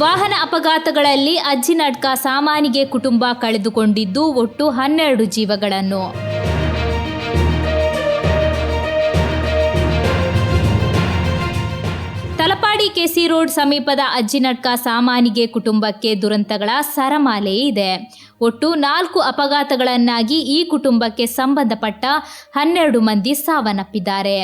ವಾಹನ ಅಪಘಾತಗಳಲ್ಲಿ ಅಜ್ಜಿನಡ್ಕ ಸಾಮಾನಿಗೆ ಕುಟುಂಬ ಕಳೆದುಕೊಂಡಿದ್ದು ಒಟ್ಟು ಹನ್ನೆರಡು ಜೀವಗಳನ್ನು. ಕೆಸಿ ರೋಡ್ ಸಮೀಪದ ಅಜ್ಜಿನಡ್ಕ ಸಾಮಾನಿಗೆ ಕುಟುಂಬಕ್ಕೆ ದುರಂತಗಳ ಸರಮಾಲೆ ಇದೆ. ಒಟ್ಟು ನಾಲ್ಕು ಅಪಘಾತಗಳನ್ನಾಗಿ ಈ ಕುಟುಂಬಕ್ಕೆ ಸಂಬಂಧಪಟ್ಟ ಹನ್ನೆರಡು ಮಂದಿ ಸಾವನ್ನಪ್ಪಿದ್ದಾರೆ.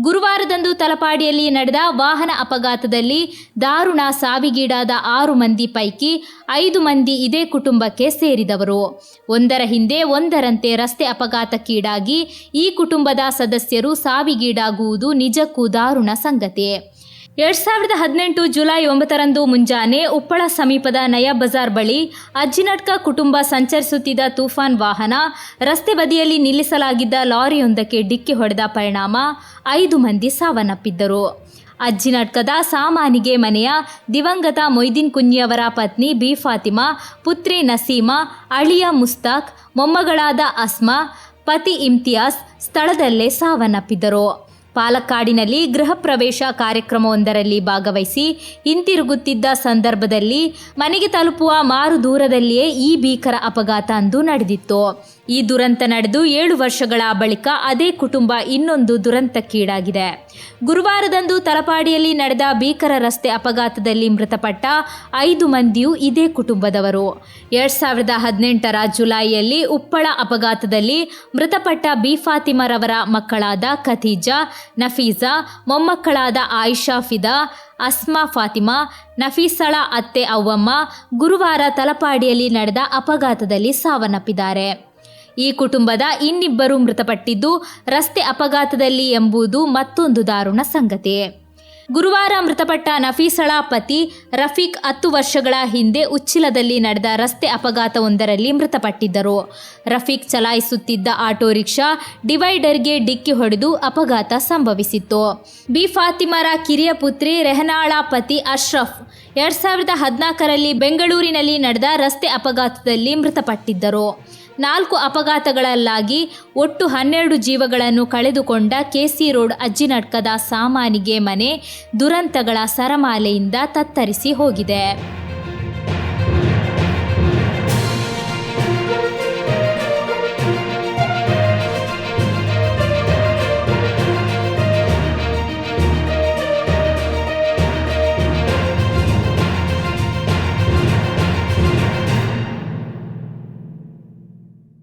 ಗುರುವಾರದಂದು ತಲಪಾಡಿಯಲ್ಲಿ ನಡೆದ ವಾಹನ ಅಪಘಾತದಲ್ಲಿ ದಾರುಣ ಸಾವಿಗೀಡಾದ ಆರು ಮಂದಿ ಪೈಕಿ ಐದು ಮಂದಿ ಇದೇ ಕುಟುಂಬಕ್ಕೆ ಸೇರಿದವರು. ಒಂದರ ಹಿಂದೆ ಒಂದರಂತೆ ರಸ್ತೆ ಅಪಘಾತಕ್ಕೀಡಾಗಿ ಈ ಕುಟುಂಬದ ಸದಸ್ಯರು ಸಾವಿಗೀಡಾಗುವುದು ನಿಜಕ್ಕೂ ದಾರುಣ ಸಂಗತಿ. ಎರಡ್ ಸಾವಿರದ ಹದಿನೆಂಟು ಜುಲೈ ಒಂಬತ್ತರಂದು ಮುಂಜಾನೆ ಉಪ್ಪಳ ಸಮೀಪದ ನಯಾ ಬಜಾರ್ ಬಳಿ ಅಜ್ಜಿನಟ್ಕ ಕುಟುಂಬ ಸಂಚರಿಸುತ್ತಿದ್ದ ತೂಫಾನ್ ವಾಹನ ರಸ್ತೆ ಬದಿಯಲ್ಲಿ ನಿಲ್ಲಿಸಲಾಗಿದ್ದ ಲಾರಿಯೊಂದಕ್ಕೆ ಡಿಕ್ಕಿ ಹೊಡೆದ ಪರಿಣಾಮ ಐದು ಮಂದಿ ಸಾವನ್ನಪ್ಪಿದ್ದರು. ಅಜ್ಜಿನಟ್ಕದ ಸಾಮಾನಿಗೆ ಮನೆಯ ದಿವಂಗತ ಮೊಯ್ದೀನ್ ಕುಂಜಿಯವರ ಪತ್ನಿ ಬಿ ಫಾತಿಮಾ, ಪುತ್ರಿ ನಸೀಮಾ, ಅಳಿಯ ಮುಸ್ತಾಕ್, ಮೊಮ್ಮಗಳಾದ ಅಸ್ಮಾ, ಪತಿ ಇಮ್ತಿಯಾಸ್ ಸ್ಥಳದಲ್ಲೇ ಸಾವನ್ನಪ್ಪಿದ್ದರು. ಪಾಲಕ್ಕಾಡಿನಲ್ಲಿ ಗೃಹ ಪ್ರವೇಶ ಕಾರ್ಯಕ್ರಮವೊಂದರಲ್ಲಿ ಭಾಗವಹಿಸಿ ಹಿಂತಿರುಗುತ್ತಿದ್ದ ಸಂದರ್ಭದಲ್ಲಿ ಮನೆಗೆ ತಲುಪುವ ಮಾರು ದೂರದಲ್ಲಿಯೇ ಈ ಭೀಕರ ಅಪಘಾತ ಅಂದು ನಡೆದಿತ್ತು. ಈ ದುರಂತ ನಡೆದು ಏಳು ವರ್ಷಗಳ ಬಳಿಕ ಅದೇ ಕುಟುಂಬ ಇನ್ನೊಂದು ದುರಂತಕ್ಕೀಡಾಗಿದೆ. ಗುರುವಾರದಂದು ತಲಪಾಡಿಯಲ್ಲಿ ನಡೆದ ಭೀಕರ ರಸ್ತೆ ಅಪಘಾತದಲ್ಲಿ ಮೃತಪಟ್ಟ ಐದು ಮಂದಿಯೂ ಇದೇ ಕುಟುಂಬದವರು. ಎರಡ್ ಸಾವಿರದ ಹದಿನೆಂಟರ ಜುಲೈಯಲ್ಲಿ ಉಪ್ಪಳ ಅಪಘಾತದಲ್ಲಿ ಮೃತಪಟ್ಟ ಬಿ ಫಾತಿಮರವರ ಮಕ್ಕಳಾದ ಖತೀಜಾ ನಫೀಜಾ ಮೊಮ್ಮಕ್ಕಳಾದ ಆಯಿಷಾ ಫಿದಾ, ಅಸ್ಮಾ ಫಾತಿಮಾ, ನಫೀಸಳ ಅತ್ತೆ ಅವ್ವಮ್ಮ ಗುರುವಾರ ತಲಪಾಡಿಯಲ್ಲಿ ನಡೆದ ಅಪಘಾತದಲ್ಲಿ ಸಾವನ್ನಪ್ಪಿದ್ದಾರೆ. ಈ ಕುಟುಂಬದ ಇನ್ನಿಬ್ಬರು ಮೃತಪಟ್ಟಿದ್ದು ರಸ್ತೆ ಅಪಘಾತದಲ್ಲಿ ಎಂಬುದು ಮತ್ತೊಂದು ದಾರುಣ ಸಂಗತಿ. ಗುರುವಾರ ಮೃತಪಟ್ಟ ನಫೀಸಳ ಪತಿ ರಫೀಕ್ ಹತ್ತು ವರ್ಷಗಳ ಹಿಂದೆ ಉಚ್ಚಿಲದಲ್ಲಿ ನಡೆದ ರಸ್ತೆ ಅಪಘಾತವೊಂದರಲ್ಲಿ ಮೃತಪಟ್ಟಿದ್ದರು. ರಫೀಕ್ ಚಲಾಯಿಸುತ್ತಿದ್ದ ಆಟೋ ರಿಕ್ಷಾ ಡಿವೈಡರ್ಗೆ ಡಿಕ್ಕಿ ಹೊಡೆದು ಅಪಘಾತ ಸಂಭವಿಸಿತ್ತು. ಬಿ ಫಾತಿಮರ ಕಿರಿಯ ಪುತ್ರಿ ರೆಹನಾಳ ಪತಿ ಅಶ್ರಫ್ ಎರಡ್ ಸಾವಿರದ ಹದಿನಾಲ್ಕರಲ್ಲಿ ಬೆಂಗಳೂರಿನಲ್ಲಿ ನಡೆದ ರಸ್ತೆ ಅಪಘಾತದಲ್ಲಿ ಮೃತಪಟ್ಟಿದ್ದರು. ನಾಲ್ಕು ಅಪಘಾತಗಳಲ್ಲಾಗಿ ಒಟ್ಟು ಹನ್ನೆರಡು ಜೀವಗಳನ್ನು ಕಳೆದುಕೊಂಡ ಕೆಸಿ ರೋಡ್ ಅಜ್ಜಿನಡ್ಕದ ಸಾಮಾನಿಗೆ ಮನೆ ದುರಂತಗಳ ಸರಮಾಲೆಯಿಂದ ತತ್ತರಿಸಿ ಹೋಗಿದೆ.